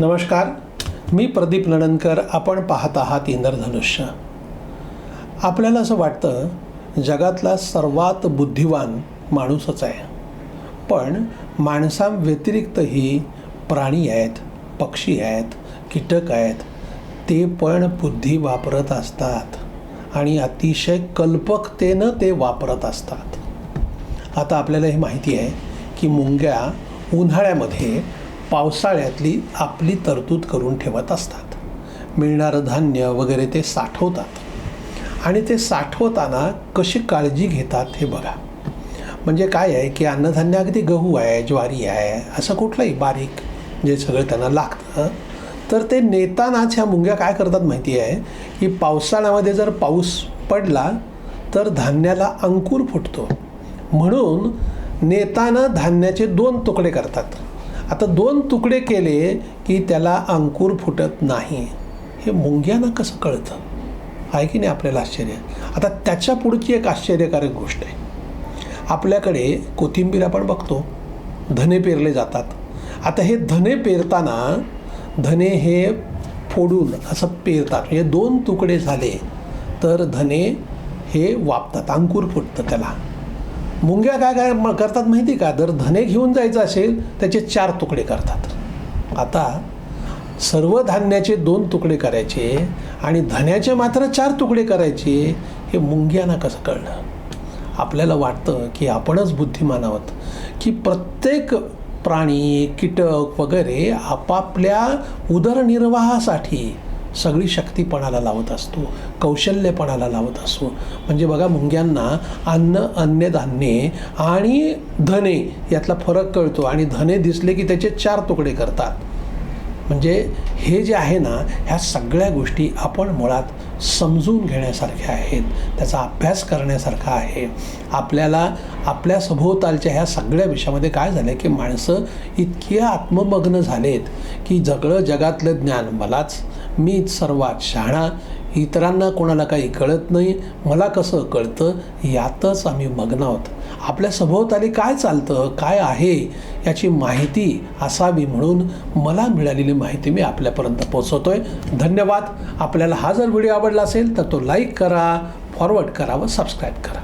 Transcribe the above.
नमस्कार. मी प्रदीप नणनकर आपण पाहत आहात इंद्रधनुष्य. आपल्याला असं वाटतं जगातला सर्वात बुद्धिवान माणूसच आहे. पण माणसांव्यतिरिक्तही प्राणी आहेत पक्षी आहेत कीटक आहेत ते पण बुद्धी वापरत असतात. आणि अतिशय कल्पकतेनं ते वापरत असतात. आता आपल्याला हे माहिती आहे की मुंग्या उन्हाळ्यामध्ये पावसाळ्यातली आपली तरतूद करून ठेवत असतात. मिळणारं धान्य वगैरे ते साठवतात. आणि ते साठवताना कशी काळजी घेतात हे बघा. म्हणजे काय आहे की अन्नधान्य अगदी गहू आहे ज्वारी आहे असं कुठलंही बारीक जे सगळं त्यांना लागतं. तर ते नेतानाच ह्या मुंग्या काय करतात माहिती आहे? की पावसाळ्यामध्ये जर पाऊस पडला तर धान्याला अंकुर फुटतो. म्हणून नेताना धान्याचे दोन तुकडे करतात. आता दोन तुकडे केले की त्याला अंकुर फुटत नाही. हे मुंग्यांना कसं कळतं? आहे की नाही आपल्याला आश्चर्य? आता त्याच्या पुढची एक आश्चर्यकारक गोष्ट आहे. आपल्याकडे कोथिंबीर आपण बघतो. धने पेरले जातात. आता हे धने पेरताना धने हे फोडून असं पेरतात. म्हणजे दोन तुकडे झाले तर धने हे वापतात. अंकुर फुटतं त्याला. मुंग्या काय काय म- करतात माहिती का? जर धने घेऊन जायचं असेल त्याचे चार तुकडे करतात. आता सर्व धान्याचे दोन तुकडे करायचे आणि धन्याचे मात्र चार तुकडे करायचे हे मुंग्यांना कसं कळलं? आपल्याला वाटतं की आपणच बुद्धिमान आहोत की प्रत्येक प्राणी कीटक वगैरे आपापल्या उदरनिर्वाहासाठी सगळी शक्तीपणाला लावत असतो कौशल्यपणाला लावत असतो. म्हणजे बघा मुंग्यांना अन्न अन्नधान्ये आणि धने यातला फरक कळतो. आणि धने दिसले की त्याचे चार तुकडे करतात. म्हणजे हे जे आहे ना ह्या सगळ्या गोष्टी आपण मुळात समजून घेण्यासारख्या आहेत. त्याचा अभ्यास करण्यासारखा आहे. आपल्याला आपल्या सभोवतालच्या ह्या सगळ्या विषयामध्ये काय झालं की माणसं इतकी आत्ममग्न झालेत की सगळं जगातलं ज्ञान मलाच मीच सर्वात शहाणा इतरांना कोणाला काही कळत नाही मला कसं कळतं यातच आम्ही मग्न आहोत. आपल्या सभोवताली काय चालतं काय आहे याची माहिती असावी म्हणून मला मिळालेली माहिती मी आपल्यापर्यंत पोचवतो आहे धन्यवाद. आपल्याला हा जर व्हिडिओ आवडला असेल तर तो लाईक करा फॉरवर्ड करा व सबस्क्राईब करा.